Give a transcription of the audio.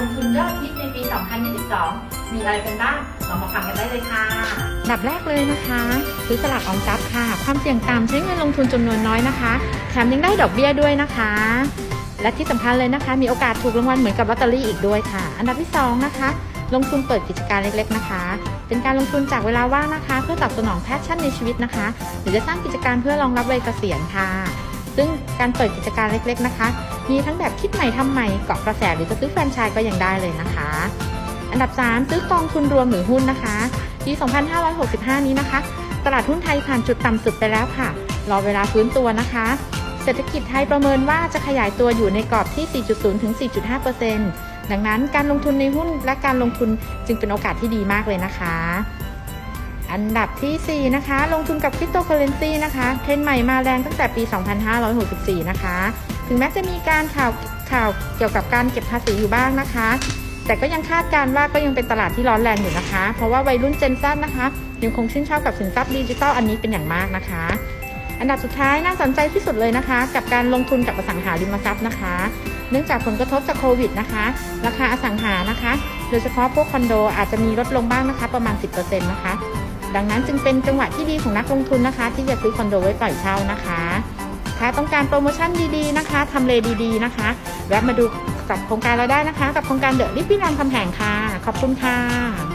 ลงทุนยอดฮิตในปี 2022 มีอะไรกันบ้างเรามาฟังกันได้เลยค่ะดับแรกเลยนะคะซื้อสลากออมทรัพย์ค่ะ ความเสี่ยงต่ำใช้เงินลงทุนจำนวนน้อยนะคะ แถมยังได้ดอกเบี้ยด้วยนะคะ และที่สำคัญเลยนะคะ มีโอกาสถูกรางวัลเหมือนกับลอตเตอรี่อีกด้วยค่ะ อันดับที่สองนะคะลงทุนเปิดกิจการเล็กๆนะคะ เป็นการลงทุนจากเวลาว่างนะคะ เพื่อตอบสนองแพชชั่นในชีวิตนะคะ หรือจะสร้างกิจการเพื่อรองรับวัยเกษียณค่ะ ซึ่งการเปิดกิจการเล็กๆนะคะ มีทั้งแบบคิดใหม่ทำใหม่เกาะกระแสหรือจะซื้อแฟรนไชส์ก็ยังได้เลยนะคะ อันดับ 3 ซื้อกองทุนรวมหรือหุ้นนะคะปี 2565 นี้นะคะ ตลาดหุ้นไทยผ่านจุดต่ำสุดไปแล้วค่ะ รอเวลาฟื้นตัวนะคะ เศรษฐกิจไทยประเมินว่าจะขยายตัวอยู่ในกรอบที่ 4.0 ถึง 4.5%ดังนั้นการลงทุนในหุ้นและการลงทุนจึงเป็นโอกาสที่ดีมากเลยนะคะ อันดับทีสี่ 4 นะคะ ลงทุนกับคริปโตเคอเรนซีนะคะ เทรนใหม่มาแรงตั้งแต่ปี 2564 นะคะ ถึงแม้จะมีการข่าวข่าวเกี่ยวกับการเก็บภาษีอยู่บ้างนะคะ แต่ก็ยังคาดการณ์ว่าก็ยังเป็นตลาดที่ร้อนแรงอยู่นะคะ เพราะว่าวัยรุ่นเจนซันะคะยังคงชื่นชอบกับสินทรัพย์ดิจิทัลอันนี้เป็นอย่างมากนะคะ อันดับสุดท้ายน่าสนใจที่สุดเลยนะคะ กับการลงทุนกับอสังหาริมทรัพย์นะคะ เนื่องจากผลกระทบจากโควิดนะคะ ราคาอสังหานะคะ โดยเฉพาะพวกคอนโดอาจจะมีลดลงบ้างนะคะ ประมาณ 10%นะคะ ดังนั้นจึงเป็นจังหวะที่ดีของนักลงทุนนะคะ ที่จะซื้อคอนโดไว้ปล่อยเช่านะคะถ้าต้องการโปรโมชั่นดีๆนะคะทำเลดีๆนะคะแวะมาดูกับโครงการเราได้นะคะ กับโครงการเดอะลิฟฟี่รามคำแหงค่ะ ขอบคุณค่ะ